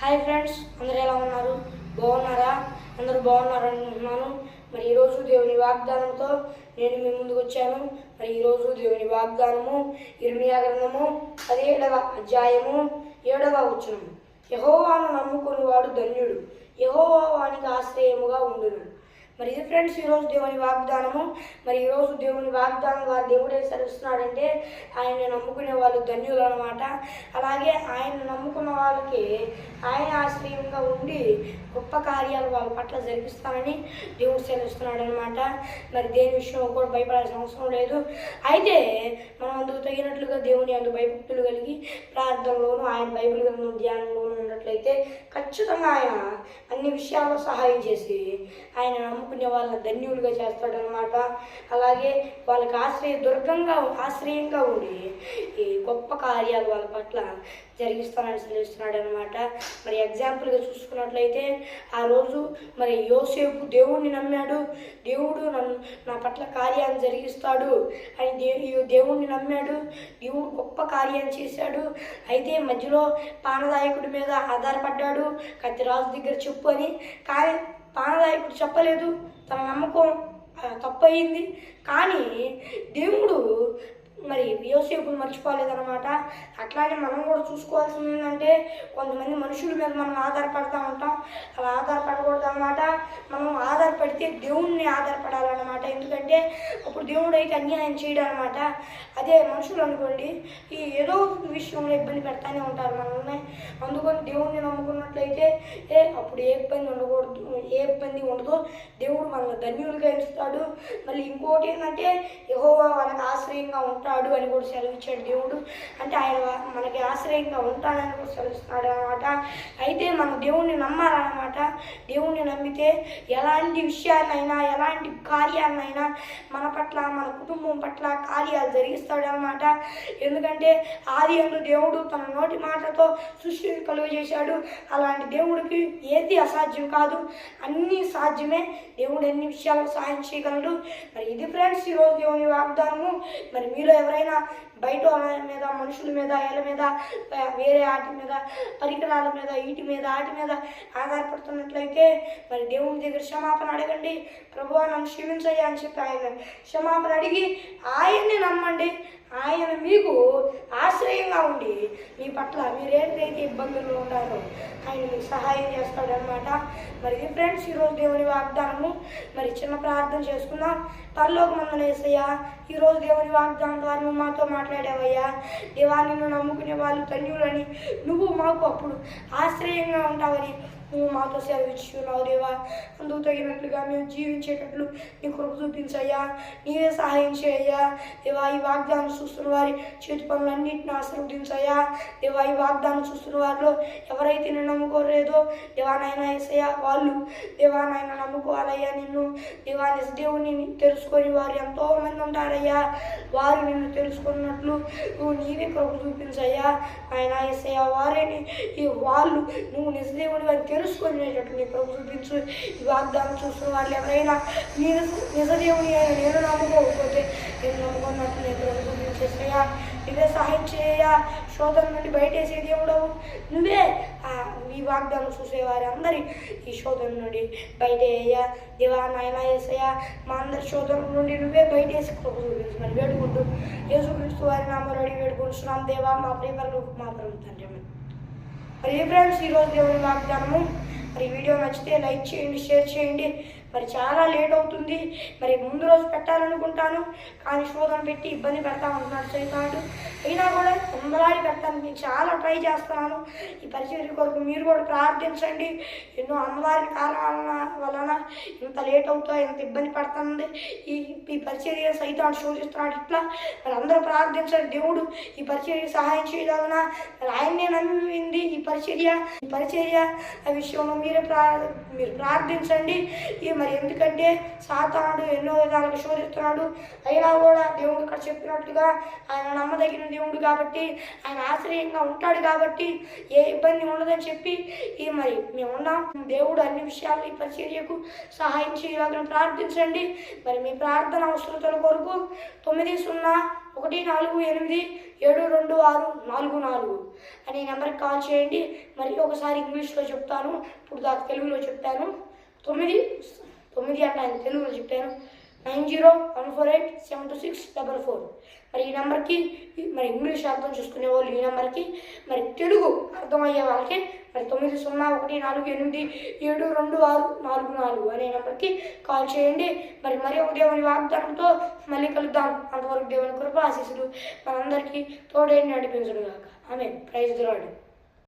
Hi friends అందరూ ఎలా ఉన్నారు? బాగున్నారా? అందరూ బాగున్నారు అనుకుంటున్నాను మరి ఈరోజు దేవుని వాగ్దానంతో నేను మీ ముందుకు వచ్చాను. మరి ఈరోజు దేవుని వాగ్దానము ఇర్మియా గ్రంథము పదిహేడవ అధ్యాయము ఏడవ వచనము. యహోవాను నమ్ముకుని వాడు ధన్యుడు. యహోవా వానికి ఆశ్రయముగా ఉండును. మరి ఇది ఫ్రెండ్స్ ఈరోజు దేవుని వాగ్దానము. మరి ఈరోజు దేవుని వాగ్దానం వారు దేవుడే సరిస్తున్నాడంటే ఆయన్ని నమ్ముకునే వాళ్ళు ధన్యులు అనమాట అలాగే ఆయన నమ్ముకున్న వాళ్ళకి ఆయన ఉండి గొప్ప కార్యాలు వాళ్ళ పట్ల జరిపిస్తానని దేవుడు సెలవుస్తున్నాడు అనమాట మరి దేని విషయంలో కూడా భయపడాల్సిన అవసరం లేదు. అయితే మనం అందుకు తగినట్లుగా దేవుని అందు భయభక్తులు కలిగి ప్రార్థనలోనూ ఆయన బైబిల్ గ్రంథం ధ్యానంలోనూ ఉన్నట్లయితే ఖచ్చితంగా ఆయన అన్ని విషయాల్లో సహాయం చేసి ఆయన నమ్ముకునే వాళ్ళని ధన్యులుగా చేస్తాడనమాట అలాగే వాళ్ళకి ఆశ్రయ దుర్గంగా ఆశ్రయంగా ఉండి ఈ గొప్ప కార్యాలు వాళ్ళ పట్ల జరిగిస్తానని సెలవిస్తున్నాడు అనమాట మరి ఎగ్జాంపుల్గా చూసుకున్నట్లయితే ఆ రోజు మరి యోసేపు దేవుణ్ణి నమ్మాడు. దేవుడు నన్ను నా పట్ల కార్యాన్ని జరిగిస్తాడు అని దే దేవుణ్ణి నమ్మాడు. దేవుడు గొప్ప కార్యాన్ని చేశాడు. అయితే మధ్యలో పానదాయకుడి మీద ఆధారపడ్డాడు. కత్తిరాజు దగ్గర చెప్పు అని. కానీ పానదాయకుడు చెప్పలేదు. తన నమ్మకం తప్పయింది. కానీ దేవుడు మరి యోసేపుని మర్చిపోలేదన్నమాట. అట్లానే మనం కూడా చూసుకోవాల్సింది ఏంటంటే కొంతమంది మనుషుల మీద మనం ఆధారపడతా ఉంటాం. అలా ఆధారపడ అయితే దేవుణ్ణి ఆధారపడాలన్నమాట. ఎందుకంటే అప్పుడు దేవుడు అయితే అన్యాయం చేయడం అనమాట అదే మనుషులు అనుకోండి ఈ ఏదో విషయంలో ఇబ్బంది పెడతానే ఉంటారు మనల్ని. అందుకని దేవుణ్ణి నమ్ముకున్నట్లయితే ఏ అప్పుడు ఏ ఇబ్బంది ఉండకూడదు ఏ ఇబ్బంది ఉండదు. దేవుడు మనల్ని ధన్యులుగా ఇస్తాడు మళ్ళీ ఇంకోటి ఏంటంటే యహోవా వాళ్ళకి ఆశ్రయంగా ఉంటాడు అని కూడా సెలవిచ్చాడు దేవుడు. అంటే ఆయన మనకి ఆశ్రయంగా ఉంటాడని కూడా సెలవిస్తున్నాడు అనమాట అయితే మనం దేవుణ్ణి నమ్మాలన్నమాట. దేవుణ్ణి నమ్మితే ఎలాంటి విషయం విషయాన్నైనా ఎలాంటి కార్యాలనైనా మన పట్ల మన కుటుంబం పట్ల కార్యాలు జరిగిస్తాడనమాట ఎందుకంటే ఆది అందు దేవుడు తన నోటి మాటతో సృష్టిని కలుగజేశాడు. అలాంటి దేవుడికి ఏది అసాధ్యం కాదు. అన్నీ సాధ్యమే. దేవుడు ఎన్ని విషయాలు సహాయం చేయగలడు? మరి ఇది ఫ్రెండ్స్ ఈరోజు దేవుని వాగ్దానము. మరి మీరు ఎవరైనా బయట మీద మనుషుల మీద ఇళ్ళ మీద వేరే ఆటి మీద పరికరాల మీద వీటి మీద ఆటి మీద ఆధారపడుతున్నట్లయితే మరి దేవుని దగ్గర క్షమాపణ అడగండి. ప్రభు నన్ను క్షమించయ్యా అని చెప్పి ఆయన క్షమాపణ అడిగి ఆయన్ని నమ్మండి. ఆయన మీకు ఆశ్రయంగా ఉండి మీ పట్ల మీరేదైతే ఇబ్బందులు ఉంటారో ఆయన మీకు సహాయం చేస్తాడనమాట మరి ఫ్రెండ్స్ ఈరోజు దేవుని వాగ్దానము. మరి చిన్న ప్రార్థన చేసుకుందాం. పరలోకమందన వేసయ్యా ఈరోజు దేవుని వాగ్దానం ద్వారా నువ్వు మాతో మాట్లాడావయ్యా. దేవా నిన్ను నమ్ముకునే వాళ్ళు ధన్యులని నువ్వు మాకు అప్పుడు ఆశ్రయంగా ఉంటావని నువ్వు మాతో సేవించున్నావు దేవా. అందుకు తగినట్లుగా మేము జీవించేటట్లు నీ కృప చూపించయ్యా. నీవే సహాయం చేయ్యా దేవా ఈ వాగ్దానం చూస్తున్న వారి చేతి పనులన్నింటిని ఆశీర్వదించయ్యా దేవా ఈ వాగ్దానం చూస్తున్న వారిలో ఎవరైతే నేను నమ్ముకోలేదో దేవా నాయన ఏసయ్యా వాళ్ళు దేవా నాయన నమ్ముకోవాలయ్యా నిన్ను. దేవా నిజ దేవుని తెలుసుకొని వారు ఎంతో మంది ఉంటారయ్యా. వారు నిన్ను తెలుసుకున్నట్లు నువ్వు నీవే కృప చూపించయ్యా ఆయన ఏసయ్యా వారే ఈ వాళ్ళు నువ్వు నిజ దేవుని వారిని తెలుసుకునేటట్టు నీ ప్రభు చూపించు. ఈ వాగ్దానం చూస్తున్న వాళ్ళు ఎవరైనా నీ నిజ దేవుని నేను నమ్ముకోకపోతే నేను నమ్ముకున్నట్టు నీ ప్రభు చూపించేసయ్యా నువ్వే సహాయం చేయ శోధన నుండి బయటేసే దేవుడవు. నువ్వే ఆ ఈ వాగ్దానం చూసేవారి అందరి ఈ శోధన నుండి బయటేయ దేవా నాయన ఏసయ్య మా అందరి శోధన నుండి నువ్వే బయటేసి మరి వేడుకుంటూ యేసుక్రీస్తు వారి నామలు అడిగి వేడుకుంటున్నాం దేవా మా ప్రేమలు మా ప్రభుత్వం తండ్రి. మరి ఫ్రెండ్స్ ఈరోజు దేవుని వాగ్దానము. మరి వీడియో నచ్చితే లైక్ చేయండి షేర్ చేయండి. మరి చాలా లేట్ అవుతుంది. మరి ముందు రోజు పెట్టాలనుకుంటాను. కానీ శోధన పెట్టి ఇబ్బంది పెడతా ఉంటున్నాడు సైతాడు అయినా కూడా తొందరాడి పెడతాను. నేను చాలా ట్రై చేస్తున్నాను. ఈ పరిచయం కొరకు మీరు కూడా ప్రార్థించండి. ఎన్నో అమ్మవారి కారణాల వలన ఇంత లేట్ అవుతా ఇంత ఇబ్బంది పడుతుంది. ఈ ఈ పరిచర్య సైతాడు శోధిస్తున్నాడు. ఇట్లా మరి అందరూ ప్రార్థించండి. దేవుడు ఈ పరిచర్య సహాయం చేయగలనా? మరి ఆయన్నే నమ్మింది ఈ పరిచర్య. ఈ పరిచర్య ఆ విషయంలో మీరే ప్రా మీరు ప్రార్థించండి. ఈ మరి ఎందుకంటే సాతానుడు ఎన్నో విధాలుగా శోధిస్తున్నాడు. అయినా కూడా దేవుడు ఇక్కడ చెప్పినట్లుగా ఆయన నమ్మదగిన దేవుడు కాబట్టి ఆయన ఆశ్రయంగా ఉంటాడు కాబట్టి ఏ ఇబ్బంది ఉండదని చెప్పి ఈ మరి మేము ఉన్నాం. దేవుడు అన్ని విషయాలు ఈ పరిచర్యకు సహాయం చేయగలను ప్రార్థించండి. మరి మీ ప్రార్థన అవసరతల కొరకు తొమ్మిది సున్నా ఒకటి నాలుగు ఎనిమిది ఏడు రెండు ఆరు నాలుగు నాలుగు అనే నెంబర్కి కాల్ చేయండి. మరి ఒకసారి ఇంగ్లీష్లో చెప్తాను. ఇప్పుడు దాకా తెలుగులో చెప్తాను తొమ్మిది తొమ్మిది అంటే ఆయన తెలుగులో చెప్పాను nine zero one four eight seven two six double four. మరి ఈ నెంబర్కి మరి ఇంగ్లీష్ అర్థం చూసుకునే వాళ్ళు ఈ నెంబర్కి. మరి తెలుగు అర్థమయ్యే వాళ్ళకి మరి తొమ్మిది సున్నా ఒకటి నాలుగు ఎనిమిది ఏడు రెండు ఆరు నాలుగు నాలుగు అనే నెంబర్కి కాల్ చేయండి. మరి మరి ఒక దేవుని వాగ్దానంతో మళ్ళీ కలుద్దాం. అంతవరకు దేవుని కృప ఆశీస్సులు మనందరికీ తోడేని నడిపించడు కాక ఆమె ప్రైజ్ రాడు